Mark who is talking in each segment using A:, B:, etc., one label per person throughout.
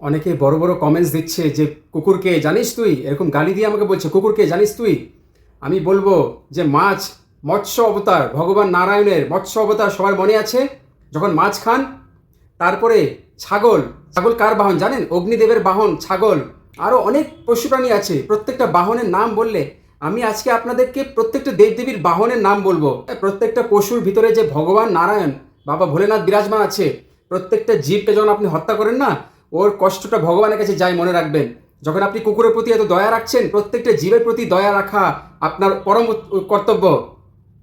A: অনেকে বড় বড় কমেন্টস দিচ্ছে যে কুকুরকে জানিস তুই? এরকম গালি দিয়ে আমাকে বলছে কুকুরকে জানিস তুই? আমি বলব যে, মাছ মৎস্য অবতার, ভগবান নারায়ণের মৎস্য অবতার সবার মনে আছে? যখন মাছ খান, তারপরে ছাগল ছাগল কার বাহন জানেন? অগ্নিদেবের বাহন, ছাগল। আরও অনেক পশু প্রাণী আছে, প্রত্যেকটা বাহনের নাম বললে আমি আজকে আপনাদেরকে প্রত্যেকটা দেবদেবীর বাহনের নাম বলব। প্রত্যেকটা পশুর ভিতরে যে ভগবান নারায়ণ, বাবা ভোলেনাথ বিরাজমান আছে, প্রত্যেকটা জীবকে যখন আপনি হত্যা করেন না ওর কষ্টটা ভগবানের কাছে যায় মনে রাখবেন। যখন আপনি কুকুরের প্রতি এত দয়া রাখছেন, প্রত্যেকটা জীবের প্রতি দয়া রাখা আপনার পরম কর্তব্য।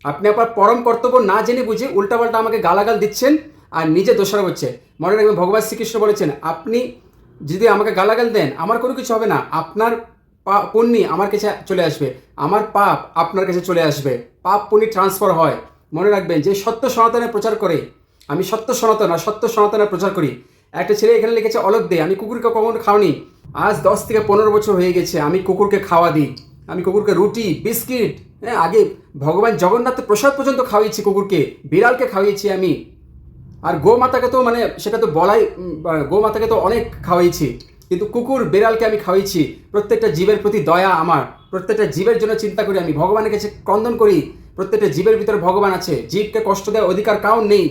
A: আপনি আপনার পরম কর্তব্য না জেনে বুঝে উল্টাপাল্টা আমাকে গালাগাল দিচ্ছেন আর নিজে দোষারোপ হচ্ছে। মনে রাখবেন, ভগবান শ্রীকৃষ্ণ বলেছেন, আপনি যদি আমাকে গালাগাল দেন, আমার কোনো কিছু হবে না। আপনার পা- পুণ্যি আমার কাছে চলে আসবে। আমার পাপ আপনার কাছে চলে আসবে। পাপ পুণ্যি ট্রান্সফার হয়। মনে রাখবেন, যে সত্য সনাতনের প্রচার করে, আমি সত্য সনাতন আর সত্য সনাতনের প্রচার করি। একটা ছেলে এখানে লিখেছে, অলোক দে, আমি কুকুরকে কখনো খাওয়ানি আজ দশ থেকে পনেরো বছর হয়ে গেছে, আমি কুকুরকে খাওয়া দিই। আমি কুকুরকে রুটি, বিস্কিট হ্যাঁ আগে ভগবান জগন্নাথের প্রসাদ পর্যন্ত খাওয়াইছি কুকুরকে, বিড়ালকে খাওয়াইছি আমি। আর গোমাতাকে তো মানে সেটা তো বলাই গোমাতাকে তো অনেক খাওয়াইছি। কিন্তু কুকুর, বিড়ালকে আমি খাওয়াইছি। প্রত্যেকটা জীবের প্রতি দয়া আমার। প্রত্যেকটা জীবের জন্য চিন্তা করি আমি। ভগবানের কাছে ক্রন্দন করি। প্রত্যেকটা জীবের ভিতরে ভগবান আছে। জীবকে কষ্ট দেওয়ার অধিকার কাউন নেই।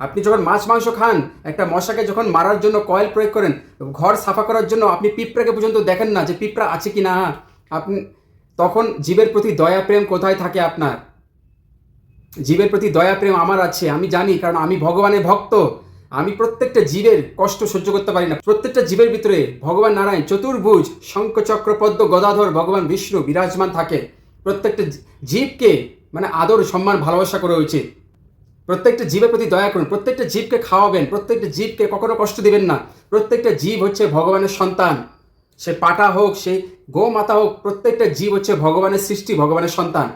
A: আপনি যখন মাছ, মাংস খান, একটা মশাকে যখন মারার জন্য কয়েল প্রয়োগ করেন, ঘর সাফা করার জন্য আপনি পিঁপড়াকে পর্যন্ত দেখেন না যে পিঁপড়া আছে কি না আপনি, তখন জীবের প্রতি দয়া, প্রেম কোথায় থাকে আপনার? জীবের প্রতি দয়া, প্রেম আমার আছে, আমি জানি, কারণ আমি ভগবানের ভক্ত। আমি প্রত্যেকটা জীবের কষ্ট সহ্য করতে পারি না। প্রত্যেকটা জীবের ভিতরে ভগবান নারায়ণ, চতুর্ভুজ শঙ্খচক্র পদ্ম, গদাধর, ভগবান বিষ্ণু বিরাজমান থাকে। প্রত্যেকটা জীবকে মানে আদর, সম্মান, ভালোবাসা করা উচিত প্রত্যেকটা জীবের প্রতি দয়া করুন, প্রত্যেকটা জীবকে খাওয়াবেন, প্রত্যেকটা জীবকে কখনো কষ্ট দিবেন না। প্রত্যেকটা জীব হচ্ছে ভগবানের সন্তান। সে পাটা হোক, সে গোমাতা হোক, প্রত্যেকটা জীব হচ্ছে ভগবানের সৃষ্টি, ভগবানের সন্তান।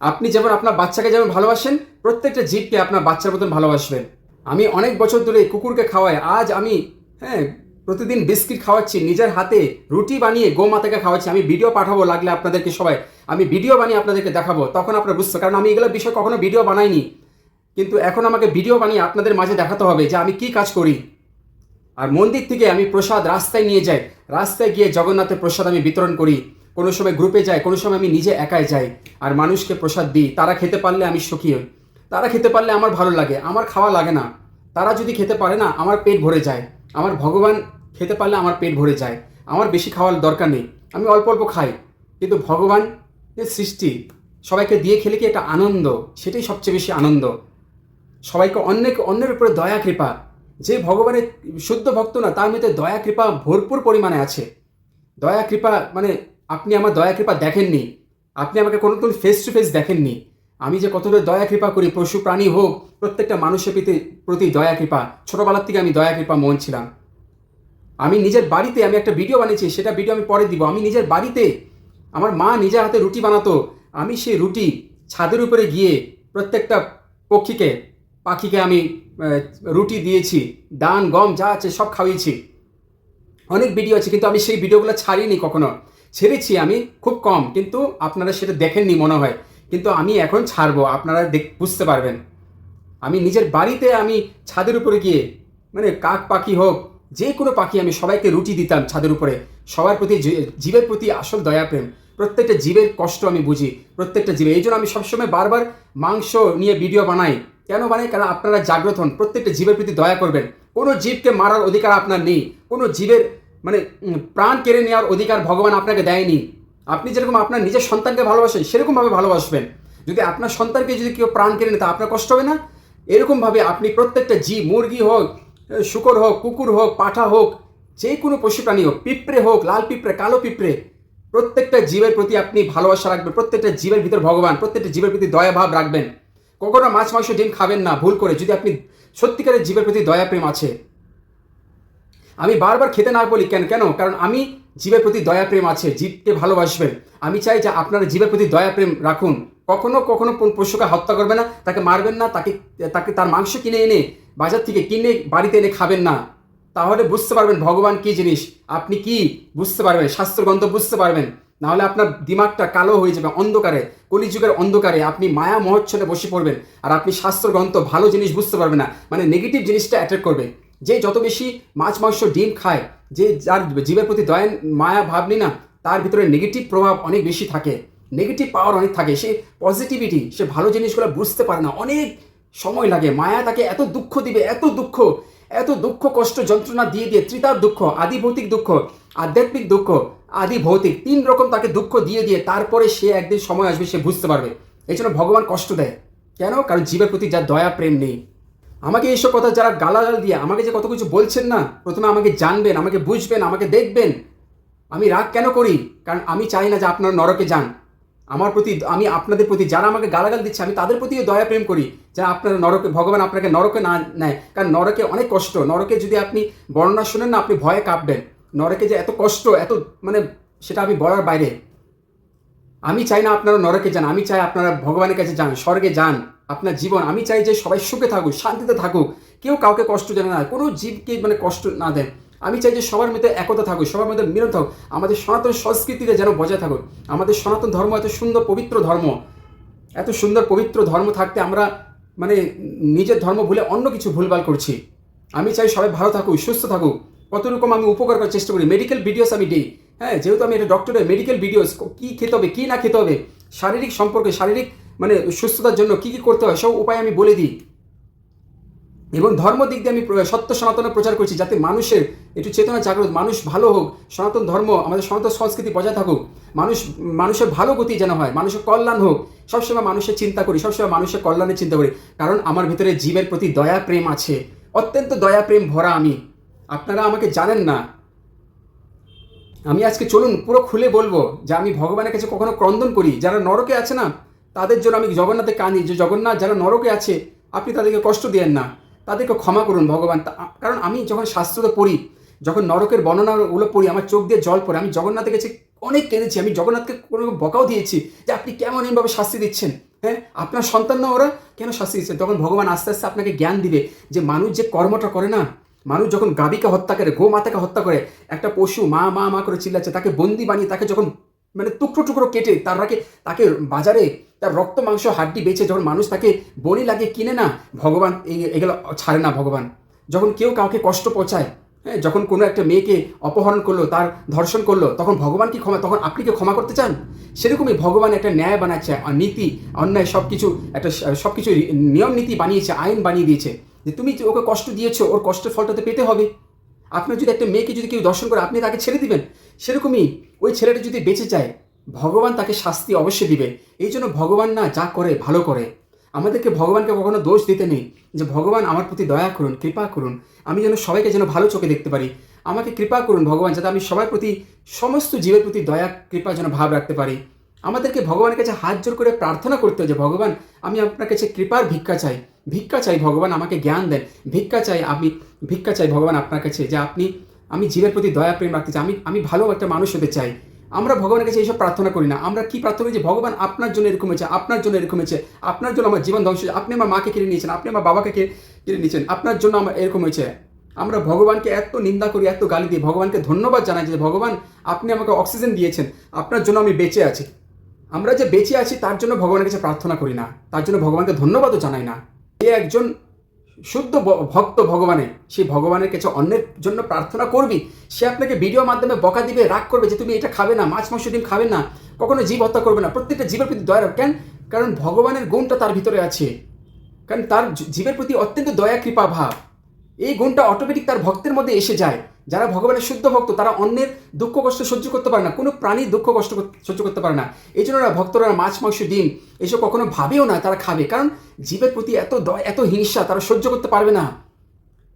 A: আপনি যেমন আপনার বাচ্চাকে যেমন ভালোবাসেন, প্রত্যেকটা জীবকে আপনার বাচ্চার মতন ভালোবাসবেন। আমি অনেক বছর ধরে কুকুরকে খাওয়াই। আজ আমি হ্যাঁ প্রতিদিন বিস্কিট খাওয়াচ্ছি, নিজের হাতে রুটি বানিয়ে গোমাতাকে খাওয়াচ্ছি। আমি ভিডিও পাঠাবো লাগলে আপনাদেরকে সবাই। আমি ভিডিও বানিয়ে আপনাদেরকে দেখাবো, তখন আপনারা বুঝতে কারণ আমি এগুলো বিষয়ে কখনো ভিডিও বানাইনি। কিন্তু এখন আমাকে ভিডিও বানিয়ে আপনাদের মাঝে দেখাতে হবে যে আমি কি কাজ করি। আর মন্দির থেকে আমি প্রসাদ রাস্তায় নিয়ে যাই। রাস্তায় গিয়ে জগন্নাথের প্রসাদ আমি বিতরণ করি। কোনো সময় গ্রুপে যাই, কোনো সময় আমি নিজে একাই যাই। আর মানুষকে প্রসাদ দিই। তারা খেতে পারলে আমি সুখী হই। তারা খেতে পারলে আমার ভালো লাগে, আমার খাওয়া লাগে না। তারা যদি খেতে পারে না, আমার পেট ভরে যায়। আমার ভগবান খেতে পারলে আমার পেট ভরে যায়। আমার বেশি খাওয়ার দরকার নেই। আমি অল্প অল্প খাই। কিন্তু ভগবান সৃষ্টি সবাইকে দিয়ে খেলে কি একটা আনন্দ? সেটাই সবচেয়ে বেশি আনন্দ। সবাইকে অন্যকে, অন্যের উপরে দয়া, কৃপা। যে ভগবানের শুদ্ধ ভক্ত না, তার মধ্যে দয়া, কৃপা ভরপুর পরিমাণে আছে। দয়া, কৃপা মানে আপনি আমার দয়া, কৃপা দেখেননি। আপনি আমাকে কোনো কোনো ফেস টু ফেস দেখেননি। আমি যে কতটা দয়া, কৃপা করি, পশু, প্রাণী হোক, প্রত্যেকটা মানুষের প্রতি প্রতি দয়া, কৃপা। ছোটোবেলার থেকে আমি দয়া, কৃপা মন ছিলাম। আমি নিজের বাড়িতে, আমি একটা ভিডিও বানিয়েছি, সেটা ভিডিও আমি পরে দিব। আমি নিজের বাড়িতে, আমার মা নিজের হাতে রুটি বানাতো। আমি সেই রুটি ছাদের উপরে গিয়ে প্রত্যেকটা পক্ষীকে পাখিকে আমি রুটি দিয়েছি, দান, গম, যা আছে সব খাওয়িয়েছি। অনেক ভিডিও আছে, কিন্তু আমি সেই ভিডিওগুলো ছাড়িনি কখনো। ছেড়েছি আমি, খুব কম, কিন্তু আপনারা সেটা দেখেননি মনে হয়। কিন্তু আমি এখন ছাড়বো, আপনারা দেখ, বুঝতে পারবেন। আমি নিজের বাড়িতে আমি ছাদের উপরে গিয়ে মানে কাক পাখি হোক, যে কোনো পাখি আমি সবাইকে রুটি দিতাম ছাদের উপরে। সবার প্রতি জীবের প্রতি আসল দয়া, প্রেম। প্রত্যেকটা জীবের কষ্ট আমি বুঝি, প্রত্যেকটা জীবে এই জন্য আমি সবসময় বারবার মাংস নিয়ে ভিডিও বানাই। কেন বানাই? কারণ আপনারা জাগ্রত হন? প্রত্যেকটা জীবের প্রতি দয়া করবেন। কোনো জীবকে মারার অধিকার আপনার নেই। কোনো জীবের মানে প্রাণ কেড়ে নেওয়ার অধিকার ভগবান আপনাকে দেয়নি। আপনি যেরকম আপনার নিজের সন্তানকে ভালোবাসেন, সেরকমভাবে ভালোবাসবেন। যদি আপনার সন্তানকে যদি কেউ প্রাণ কেড়ে নেয়, তা আপনার কষ্ট হবে না? এরকমভাবে আপনি প্রত্যেকটা জীব, মুরগি হোক শুকর হোক, কুকুর হোক, পাঠা হোক, যে কোনো পশু প্রাণী হোক, পিঁপড়ে হোক, লাল পিঁপড়ে, কালো পিঁপড়ে, প্রত্যেকটা জীবের প্রতি আপনি ভালোবাসা রাখবেন। প্রত্যেকটা জীবের ভিতর ভগবান, প্রত্যেকটা জীবের প্রতি দয়া ভাব রাখবেন। কখনো মাছ, মাংস, ডিম খাবেন না, ভুল করে। যদি আপনি সত্যিকারের জীবের প্রতি দয়া প্রেম আছে। আমি বারবার খেতে না বলি কেন কেন? কারণ আমি জীবের প্রতি দয়া প্রেম আছে, জীবকে ভালোবাসবেন। আমি চাই যে আপনারা জীবের প্রতি দয়া প্রেম রাখুন। কখনো কখনো পশুকে হত্যা করবেন না, তাকে মারবেন না, তাকে তাকে তার মাংস কিনে এনে বাজার থেকে কিনে বাড়িতে এনে খাবেন না। তাহলে বুঝতে পারবেন ভগবান কি জিনিস। আপনি কি বুঝতে পারবেন? শাস্ত্রগ্রন্থ বুঝতে পারবেন। নাহলে আপনার দিমাগটা কালো হয়ে যাবে অন্ধকারে, কলিযুগের অন্ধকারে। আপনি মায়া মহোচ্ছলে বসে পড়বেন আর আপনি শাস্ত্রগ্রন্থ, ভালো জিনিস বুঝতে পারবেন না। মানে নেগেটিভ জিনিসটা অ্যাট্রাক্ট করবে। যে যত বেশি মাছ, মাংস, ডিম খায়, যে যার জীবের প্রতি দয়া মায়া, ভাব নেই না, তার ভিতরে নেগেটিভ প্রভাব অনেক বেশি থাকে। নেগেটিভ পাওয়ার অনেক থাকে। সে পজিটিভিটি সে ভালো জিনিসগুলো বুঝতে পারে না। অনেক সময় লাগে। মায়া তাকে এত দুঃখ দিবে, এত দুঃখ এত দুঃখ, কষ্ট, যন্ত্রণা দিয়ে দিয়ে, ত্রিতাপ দুঃখ আদি ভৌতিক দুঃখ, আধ্যাত্মিক দুঃখ আদি ভৌতিক, তিন রকম তাকে দুঃখ দিয়ে দিয়ে তারপরে সে একদিন সময় আসবে, সে বুঝতে পারবে। এই জন্য ভগবান কষ্ট দেয়। কেন? কারণ জীবের প্রতি যার দয়া, প্রেম নেই। আমাকে এইসব কথা যারা গালাগাল দিয়ে আমাকে যে কত কিছু বলছেন না, প্রথমে আমাকে জানবেন, আমাকে বুঝবেন, আমাকে দেখবেন। আমি রাগ কেন করি? কারণ আমি চাই না যে আপনারা নরকে যান। আমার প্রতি, আমি আপনাদের প্রতি যারা আমাকে গালাগাল দিচ্ছে, আমি তাদের প্রতিও দয়া, প্রেম করি যা আপনারা নরকে, ভগবান আপনাকে নরকে না নেয়। কারণ নরকে অনেক কষ্ট। নরকে যদি আপনি বর্ণনা শুনেন না, আপনি ভয়ে কাঁপবেন। নরকে যে এত কষ্ট, এত মানে সেটা আমি বলার বাইরে। আমি চাই না আপনারা নরকে যান, আমি চাই আপনারা ভগবানের কাছে যান, স্বর্গে যান, আপনার জীবন। আমি চাই যে সবাই সুখে থাকুক, শান্তিতে থাকুক। কেউ কাউকে কষ্ট যেন না, কোনো জীবকে মানে কষ্ট না দেন। আমি চাই যে সবার মধ্যে একতা থাকুক, সবার মধ্যে মিলন থাকুক, আমাদের সনাতন সংস্কৃতিতে যেন বজায় থাকুক। আমাদের সনাতন ধর্ম এত সুন্দর পবিত্র ধর্ম। এত সুন্দর পবিত্র ধর্ম থাকতে আমরা মানে নিজের ধর্ম ভুলে অন্য কিছু ভুলভাল করছি। আমি চাই সবাই ভালো থাকুক, সুস্থ থাকুক। কত রকম আমি উপকার করার চেষ্টা করি? মেডিকেল ভিডিওস আমি দিই। হ্যাঁ যেহেতু আমি একটা ডক্টরের মেডিকেল ভিডিওস কী খেতে হবে, কী না খেতে হবে, শারীরিক সম্পর্কে, শারীরিক মানে সুস্থতার জন্য কী কী করতে হয়, সব উপায় আমি বলে দিই। এবং ধর্ম দিক দিয়ে আমি সত্য সনাতনে প্রচার করছি, যাতে মানুষের একটু চেতনা, জাগ্রত মানুষ ভালো হোক, সনাতন ধর্ম, আমাদের সনাতন সংস্কৃতি বজায় থাকুক, মানুষ, মানুষের ভালো গতি যেন হয়, মানুষের কল্যাণ হোক, সবসময় মানুষের চিন্তা করি, সবসময় মানুষের কল্যাণের চিন্তা করি। কারণ আমার ভিতরে জীবের প্রতি দয়া, প্রেম আছে, অত্যন্ত দয়া, প্রেম ভরা আমি। আপনারা আমাকে জানেন না। আমি আজকে চলুন পুরো খুলে বলব যে আমি ভগবানের কাছে কখনো ক্রন্দন করি। যারা নরকে আছে না, তাদের জন্য আমি জগন্নাথে কাঁদি যে জগন্নাথ যারা নরকে আছে, আপনি তাদেরকে কষ্ট দিয়েন না। তাদেরকে ক্ষমা করুন ভগবান। কারণ আমি যখন শাস্ত্রতে পড়ি, যখন নরকের বর্ণনাগুলো পড়ি, আমার চোখ দিয়ে জল পড়ে, আমি জগন্নাথের কাছে অনেক কেঁদেছি, আমি জগন্নাথকে কোনো বকাও দিয়েছি যে আপনি কেমন এমভাবে শাস্তি দিচ্ছেন হ্যাঁ? আপনার সন্তান না ওরা কেন শাস্তি দিচ্ছেন তখন ভগবান আস্তে আস্তে আপনাকে জ্ঞান দিবে যে মানুষ যে কর্মটা করে না মানুষ যখন গাবিকে হত্যা করে গো মাতাকে হত্যা করে, একটা পশু মা মা মা করে চিল্লাচ্ছে, তাকে বন্দি বানিয়ে তাকে যখন মানে টুকরো টুকরো কেটে তার রাখে তাকে বাজারে তার রক্ত, মাংস, হাড্ডি বেচে যখন মানুষ তাকে বলি লাগে কিনে না, ভগবান এই এগুলো ছাড়ে না ভগবান। যখন কেউ কাউকে কষ্ট পৌঁছায় হ্যাঁ যখন কোনো একটা মেয়েকে অপহরণ করল, তার ধর্ষণ করল, তখন ভগবান কি ক্ষমা, তখন আপনি কি ক্ষমা করতে চান? সেরকমই ভগবান একটা ন্যায় বানাচ্ছে নীতি, অন্যায় সব কিছু একটা সব কিছু নিয়ম নীতি বানিয়েছে, আইন বানিয়ে দিয়েছে। যে তুমি ওকে কষ্ট দিয়েছ, ওর কষ্টের ফলটা তো পেতে হবে। আপনার যদি একটা মেয়েকে যদি কেউ দর্শন করে, আপনি তাকে ছেড়ে দিবেন। সেরকমই ওই ছেলেটা যদি বেঁচে যায়, ভগবান তাকে শাস্তি অবশ্যই দিবে। এই জন্য ভগবান না যা করে, ভালো করে। আমাদেরকে ভগবানকে কখনো দোষ দিতে নেই যে, ভগবান আমার প্রতি দয়া করুন, কৃপা করুন। আমি যেন সবাইকে যেন ভালো চোখে দেখতে পারি। আমাকে কৃপা করুন ভগবান, যাতে আমি সবার প্রতি, সমস্ত জীবের প্রতি দয়া, কৃপা যেন ভাব রাখতে পারি। আমাদেরকে ভগবানের কাছে হাত জোর করে প্রার্থনা করতে হয় যে, ভগবান, আমি আপনার কাছে কৃপার ভিক্ষা চাই। ভিক্ষা চাই, ভগবান আমাকে জ্ঞান দেন। ভিক্ষা চাই, আমি ভিক্ষা চাই ভগবান আপনার কাছে, যে আপনি, আমি জীবের প্রতি দয়া, প্রেম রাখতে চাই। আমি আমি ভালো একটা মানুষ হতে চাই। আমরা ভগবানের কাছে এইসব প্রার্থনা করি না। আমরা কি প্রার্থনা করি যে, ভগবান আপনার জন্য এরকম হয়েছে, আপনার জন্য এরকম হয়েছে, আপনার জন্য আমার জীবন ধ্বংস হয়েছে, আপনি আমার মাকে কিনে নিয়েছেন, আপনি আমার বাবাকে কিনে নিয়েছেন, আপনার জন্য আমার এরকম হয়েছে। আমরা ভগবানকে এত নিন্দা করি, এত গালি দিই, ভগবানকে ধন্যবাদ জানাই যে, ভগবান, আপনি আমাকে অক্সিজেন দিয়েছেন, আপনার জন্য আমি বেঁচে আছি। আমরা যে বেঁচে আছি, তার জন্য ভগবানের কাছে প্রার্থনা করি না। তার জন্য ভগবানকে ধন্যবাদও জানাই না। এ একজন শুদ্ধ ভক্ত ভগবানের। সেই ভগবানের কাছে অন্যের জন্য প্রার্থনা করবি, সে আপনাকে ভিডিও মাধ্যমে বকা দিবে, রাগ করবে যে তুমি এটা খাবে না, মাছ, মাংস, ডিম খাবে না, কখনো জীব হত্যা করবে না। প্রত্যেকটা জীবের প্রতি দয়া কেন? কারণ ভগবানের গুণটা তার ভিতরে আছে। কারণ তার জীবের প্রতি অত্যন্ত দয়া, কৃপা, ভাব। এই গুণটা অটোমেটিক তার ভক্তের মধ্যে এসে যায়। যারা ভগবানের শুদ্ধ ভক্ত, তারা অন্যের দুঃখ কষ্ট সহ্য করতে পারে না। কোনো প্রাণীর দুঃখ কষ্ট সহ্য করতে পারে না। এই জন্য ভক্তরা মাছ, মাংস, ডিম এসব কখনো ভাবেও না, তারা খাবে। কারণ জীবের প্রতি এত দয়া, এত হিংসা, তারা সহ্য করতে পারবে না।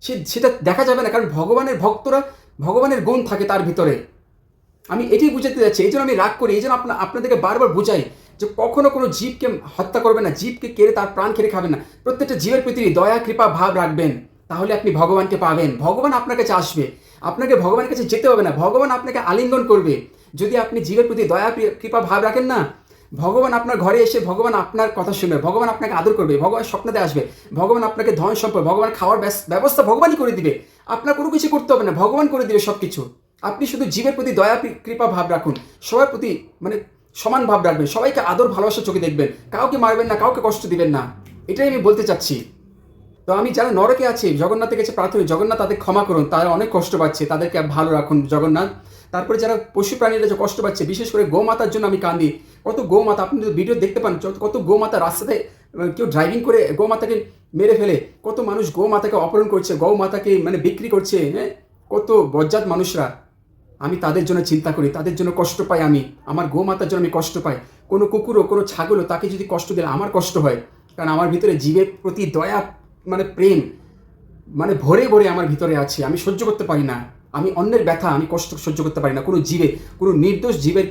A: সে, সেটা দেখা যাবে না, কারণ ভগবানের ভক্তরা, ভগবানের গুণ থাকে তার ভিতরে। আমি এটাই বুঝাতে যাচ্ছি, এই জন্য আমি রাগ করি, এই জন্য আপনা, আপনাদেরকে বারবার বুঝাই যে কখনো কোনো জীবকে হত্যা করবে না, জীবকে কেড়ে তার প্রাণ কেড়ে খাবেন না। প্রত্যেকটা জীবের প্রতি দয়া, কৃপা, ভাব রাখবেন। তাহলে আপনি ভগবানকে পাবেন। ভগবান আপনার কাছে আসবে। আপনাকে ভগবানের কাছে যেতে হবে না। ভগবান আপনাকে আলিঙ্গন করবে। যদি আপনি জীবের প্রতি দয়া কৃপা, ভাব রাখেন না, ভগবান আপনার ঘরে এসে ভগবান আপনার কথা শুনবে। ভগবান আপনাকে আদর করবে। ভগবান স্বপ্নতে আসবে। ভগবান আপনাকে ধন সম্পদ, ভগবান খাওয়ার ব্যবস্থা ভগবানই করে দিবে। আপনার কোনো কিছু করতে হবে না। ভগবান করে দিবে সব কিছু আপনি শুধু জীবের প্রতি দয়া কৃপা, ভাব রাখুন। সবার প্রতি মানে সমান ভাব রাখবেন। সবাইকে আদর ভালোবাসা চোখে দেখবেন। কাউকে মারবেন না, কাউকে কষ্ট দিবেন না। এটাই আমি বলতে চাচ্ছি। তো আমি যারা নরকে আছে, জগন্নাথের কাছে প্রার্থনা জগন্নাথ তাদের ক্ষমা করুন, তারা অনেক কষ্ট পাচ্ছে, তাদেরকে ভালো রাখুন, জগন্নাথ। তারপরে যারা পশু প্রাণীরা যে কষ্ট পাচ্ছে, বিশেষ করে গোমাতার জন্য আমি কান্দি। কত গোমাতা, আপনি যদি ভিডিও দেখতে পান কত গোমাতা রাস্তাতে কেউ ড্রাইভিং করে গোমাতাকে মেরে ফেলে, কত মানুষ গোমাতাকে অপহরণ করছে, গৌমাতাকে মানে বিক্রি করছে হ্যাঁ? কত বজ্জাত মানুষরা। আমি তাদের জন্য চিন্তা করি, তাদের জন্য কষ্ট পাই আমি, আমার গোমাতার জন্য আমি কষ্ট পাই। কোনো কুকুরও, কোনো ছাগলও তাকে যদি কষ্ট দিলে আমার কষ্ট হয়, কারণ আমার ভিতরে জীবের প্রতি দয়া মানে প্রেম মানে ভরে ভরে আমার ভিতরে আছে, আমি সহ্য করতে পারি না, আমি অন্যের ব্যথা, আমি কষ্ট সহ্য করতে পারি না, কোনো জীবে, কোনো নির্দোষ জীবের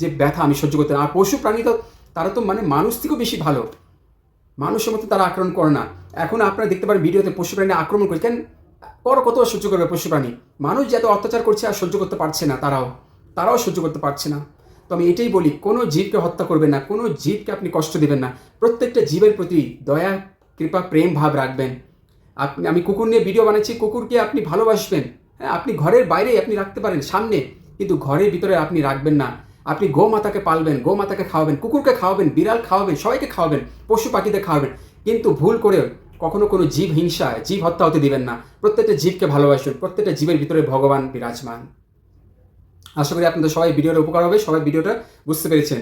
A: যে ব্যথা আমি সহ্য করতে আর পশু প্রাণী তো, তারা তো মানে মানুষ থেকেও বেশি ভালো, মানুষের মতো তারা আক্রমণ করে না। এখন আপনারা দেখতে পারেন ভিডিওতে পশু প্রাণী আক্রমণ করে, কেন? বড় কত সহ্য করবে পশু প্রাণী? মানুষ যত অত্যাচার করছে আর সহ্য করতে পারছে না, তারাও তারাও সহ্য করতে পারছে না। তো আমি এটাই বলি, কোনো জীবকে হত্যা করবেন না, কোনো জীবকে আপনি কষ্ট দেবেন না। প্রত্যেকটা জীবের প্রতি দয়া কৃপা, প্রেম, ভাব রাখবেন। আপনি, আমি কুকুর নিয়ে ভিডিও বানাচ্ছি, কুকুরকে আপনি ভালোবাসবেন। হ্যাঁ আপনি ঘরের বাইরে আপনি রাখতে পারেন, সামনে। কিন্তু ঘরের ভিতরে আপনি রাখবেন না। আপনি গোমাতাকে পালবেন, গোমাতাকে খাওয়াবেন, কুকুরকে খাওয়াবেন, বিড়াল খাওয়াবেন, সবাইকে খাওয়াবেন, পশু পাখিদের খাওয়াবেন। কিন্তু ভুল করে কখনো কোনো জীব হিংসা, জীব হত্যা হতে দিবেন না। প্রত্যেকটা জীবকে ভালোবাসুন, প্রত্যেকটা জীবের ভিতরে ভগবান বিরাজমান। আশা করি আপনাদের সবাই ভিডিওটা উপকার হবে, সবাই ভিডিওটা বুঝতে পেরেছেন।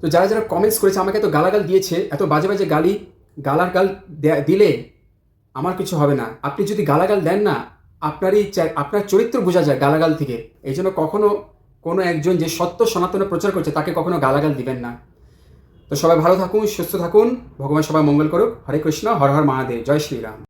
A: তো যারা যারা কমেন্টস করেছে, আমাকে এত গালাগাল দিয়েছে, এত বাজে বাজে গালি গালার গাল দে- দিলে আমার কিছু হবে না। আপনি যদি গালাগাল দেন না, আপনারই আপনার চরিত্র বোঝা যায় গালাগাল থেকে। এই জন্য কখনো কোনো একজন যে সত্য সনাতনে প্রচার করছে, তাকে কখনো গালাগাল দিবেন না। তো সবাই ভালো থাকুন, সুস্থ থাকুন। ভগবান সবাই মঙ্গল করুক। হরে কৃষ্ণ, হর হর মহাদেব। জয় শ্রীরাম।